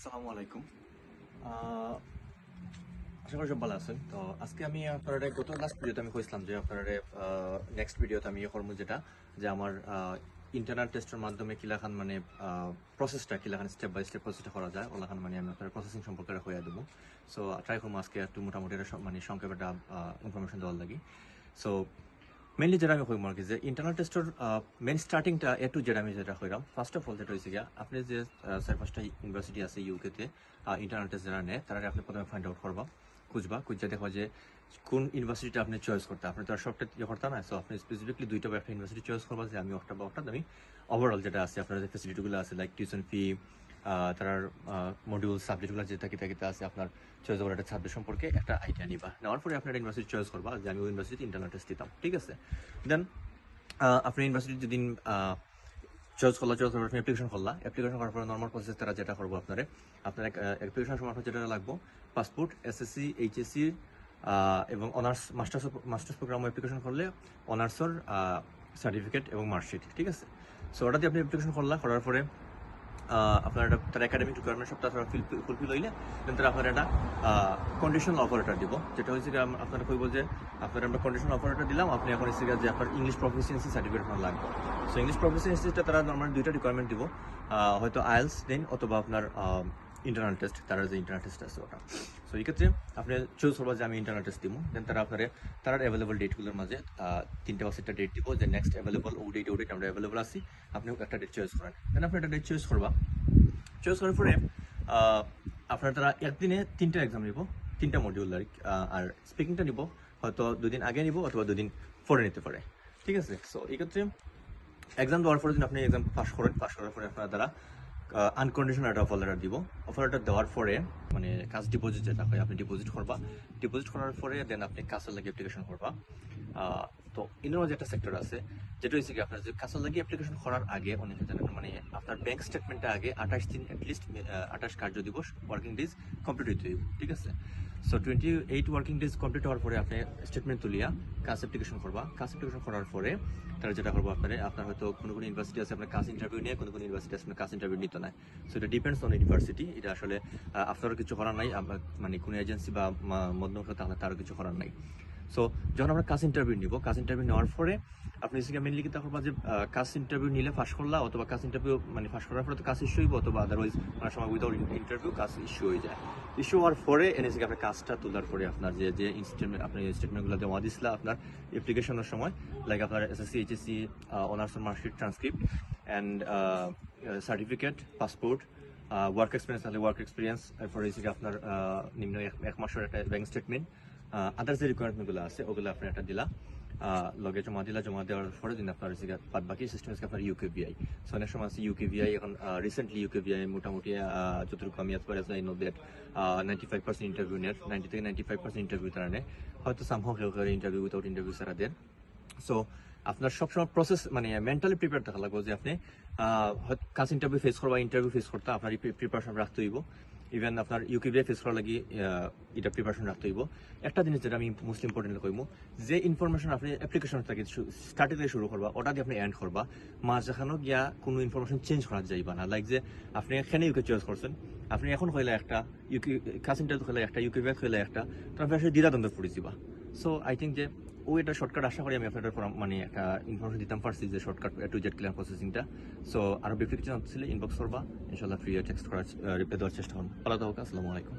আসসালামু আশা করি সব ভালো আছেন। তো আজকে আমি গত লাস্ট ভিডিওতে আমি যে আপনার নেক্সট ভিডিওতে আমি ইয়ে করব যেটা, যে আমার ইন্টারনাল টেস্টের মাধ্যমে কিলাখান মানে প্রসেসটা কিলাখান স্টেপ বাই স্টেপ প্রসেসটা করা যায়। ওলাখান মানে আমি আপনার প্রসেসিং সম্পর্কে হয়ে দেবো। সো ট্রাই করব আজকে একটু মোটামুটি মানে সংক্ষেপে একটা ইনফরমেশন দেওয়ার লাগি। সো মেনলি যেটা আমি কইম কি যে ইন্টারনাল টেস্টের মেইন স্টার্টিংটা এ টু জেড আমি যেটা কইরাম। ফার্স্ট অফ অল যেটা হয়েছে গিয়া, আপনি যে চার পাঁচটা ইউনিভার্সিটি আছে ইউকেতে ইন্টারনাল টেস্ট যারা নেয় তারা আপনি প্রথমে ফাইন্ড আউট করবা, খুঁজবা, খুঁজে দেখবা যে কোন ইউনিভার্সিটিটা আপনি চয়েস করতে। আপনি তো সবটা ইয়ে করতে না সো আপনি স্পেসিফিকলি দুইটা বা একটা ইউনিভার্সিটি চয়েস করবা যে আমি একটা বা একটা আমি ওভারঅল যেটা আছে, আপনার যে ফেসিলিটিগুলো আছে লাইক টিউশন ফি তার মডিউল সাবজেক্টগুলো যে থাকে থাকে আছে আপনার চয়েস করার একটা সাবজেক্ট সম্পর্কে একটা আইডিয়া নিবা। নেওয়ার পরে আপনার ইউনিভার্সিটি চয়েস করবা যে আমি ইউনিভার্সিটি ইন্টারনাল টেস্ট দিতাম, ঠিক আছে? দেন আপনি ইউনিভার্সিটি যেদিন চয়েস করলা চয়েস করার অ্যাপ্লিকেশন করলা অ্যাপ্লিকেশন করার পরে নর্মাল প্রসেস তারা যেটা করব আপনার আপনার অ্যাপ্লিকেশন সময় আপনার যেটা লাগবো পাসপোর্ট এসএসসি এইচএসসি এবং honours masters masters program application করলে অনার্সর সার্টিফিকেট এবং মার্কশিট ঠিক আছে? সো ওটা দিয়ে আপনি অ্যাপ্লিকেশন করলা, করার পরে আপনার একটা তার একাডেমিক রিকোয়ারমেন্ট সব তারা ফুলফিল হইলে দেন তারা আপনার একটা কন্ডিশনাল অপারেটর দিব। যেটা হয়েছে আপনারা কইব যে আপনার আমরা কন্ডিশনাল অপারেটর দিলাম, আপনি এখন হচ্ছে যে আপনার ইংলিশ প্রফিসিয়েন্সি সার্টিফিকেট আপনার লাগবে। সো ইংলিশ প্রফিসিয়েন্সিটা তারা নর্মাল দুইটা রিকোয়ারমেন্ট দিব। হয়তো আইএলস দেন অথবা আপনার ইন্টারনাল টেস্ট তারা যে ইন্টারনাল টেস্ট আছে ওটা। সো এই ক্ষেত্রে আপনি চুজ করব যে আমি ইন্টারনাল টেস্ট দিব দেন তারা আপনার, তার অ্যাভেলেবল ডেটগুলোর মাঝে তিনটা বা চারটা ডেট দিব, যে নেক্সট অ্যাভেলেবল ও ডেট ও ডেট আমরা অ্যাভেলেবল আছি আপনি একটা ডেট চয়েস করেন। দেন আপনি একটা ডেট চয়েস করবা। চয়েস করার পরে আপনার তারা একদিনে তিনটা এক্সাম নিব, তিনটা মডিউল আর আর স্পিকিংটা নিব, হয়তো দুদিন আগে নিব অথবা দুদিন পরে নিতে পারে। ঠিক আছে? সো এই ক্ষেত্রে এক্সাম দেওয়ার পরে যদি আপনি এক্সাম পাস করেন পাস করার পরে আপনার দ্বারা আনকন্ডিশনাল একটা অফার লেটার দিব। অফার লেটার দেওয়ার পরে মানে কাজ ডিপোজিট যেটা হয়, আপনি ডিপোজিট করবা। ডিপোজিট করার পরে দেন আপনি কাজের লাগে অ্যাপ্লিকেশন করবা। তো এর মাঝে একটা সেক্টর আছে, যেটা হচ্ছে কি আপনার যে কাজের লাগে অ্যাপ্লিকেশন করার আগে অনেকে জানেন মানে আপনার ব্যাংক স্টেটমেন্টটা আগে আঠাশ দিন অ্যাটলিস্ট আঠাশ কার্য দিবস ওয়ার্কিং ডেজ কমপ্লিট হইতে হইব, ঠিক আছে? So twenty eight working days complete হওয়ার পরে আপনি স্টেটমেন্ট তুলিয়া কাজ অ্যাপ্লিকেশন করবা। কাজ অ্যাপ্লিকেশন করার পরে তারা যেটা করব আপনার আপনার হয়তো কোনো কোনো ইউনিভার্সিটি আছে, আপনার কাজ ইন্টারভিউ নিয়ে কোনো কোনো ইউনিভার্সিটি আপনার কাজ ইন্টারভিউ নিতে না। সো এটা ডিপেন্ডস অন ইউনিভার্সিটি এটা আসলে আপনারও কিছু করার নাই মানে কোনো এজেন্সি বা মধ্যম তাহলে তারও কিছু করার নাই। সো যখন আমরা কাজ ইন্টারভিউ নিব কাজ ইন্টারভিউ নেওয়ার পরে আপনি সেখানে মেনলি কি দেখো যে কাজ ইন্টারভিউ নিলে পাস করলা, অথবা কাজ ইন্টারভিউ মানে পাস করার পরে তো কাজ ইস্যু হইব, অথবা আদারওয়াইজ অনেক সময় উইদাউট ইন্টারভিউ কাজ ইস্যু হয়ে যায়। ইস্যু হওয়ার পরে এনে থেকে আপনার কাজটা তোলার পরে আপনার যে যে স্টেটমেন্ট আপনি স্টেটমেন্টগুলো জমা দিছিল আপনার অ্যাপ্লিকেশনের সময় লাইক আপনার SSC HSC honours marksheet transcript and certificate passport work experience তাহলে ওয়ার্ক এক্সপিরিয়েন্স এরপরে আপনার নিম্ন এক মাসের একটা ব্যাংক স্টেটমেন্ট আদার্স যে রিকোয়ারমেন্টগুলো আছে ওগুলো আপনি একটা দিলা। লগে জমা দিলা জমা দেওয়ার পরে দিন আপনার বাদ বাকি সিস্টেম আছে আপনার ইউকেবিআই সো অনেক সময় আছে ইউকেবিআই এখন রিসেন্টলি ইউকেবিআই মোটামুটি আহ, যতটুকু আমি এত পারে know that ninety five percent interview net ninety থেকে নাইনটি ফাইভ পার্সেন্ট ইন্টারভিউ তারা নেয়। হয়তো সামহাও কেউ কেউ ইন্টারভিউ উইথাউট ইন্টারভিউ সারা দেন। সো আপনার সবসময় প্রসেস মানে মেন্টালি প্রিপেয়ার থাকা লাগবে যে আপনি কাজ ইন্টারভিউ ফেস করবা ইন্টারভিউ ফেস করতে আপনার প্রিপারেশন রাখতে হইব। ইভেন আপনার ইউকিবিআই ফেস করার লাগি এটা প্রিপারেশন রাখতে হইব। একটা জিনিস যেটা আমি মোস্ট ইম্পর্টেন্ট কইব যে ইনফরমেশন আপনি অ্যাপ্লিকেশন থেকে স্টার্টিং থেকে শুরু করবা, ওটা দিয়ে আপনি এন্ড করবা মাঝ যেখানে গিয়া কোনো ইনফরমেশন চেঞ্জ করা যাইবা না। লাইক যে আপনি এখানে ইউকে চয়েস করছেন, আপনি এখন হইলে একটা ইউকি ইন্টারভিউ হইলে একটা ইউকিবিআই হইলে একটা তারপরে দ্বিধাদ্বন্দ্ব পড়ে যাবা সো আই থিঙ্ক যে ও এটা শর্টকাট আশা করি আমি আপনাদের মানে একটা ইনফরমেশন দিতাম পারছি যে শর্টকাট টু জেড ক্লিয়ার প্রসেসিংটা সো আরও বেশি কিছু জানতে ইনবক্স করবা। ইনশাল্লাহ ফ্রি টেক্সট করার দেওয়ার চেষ্টা করুন আলাদা হোক আসসালামু আলাইকুম।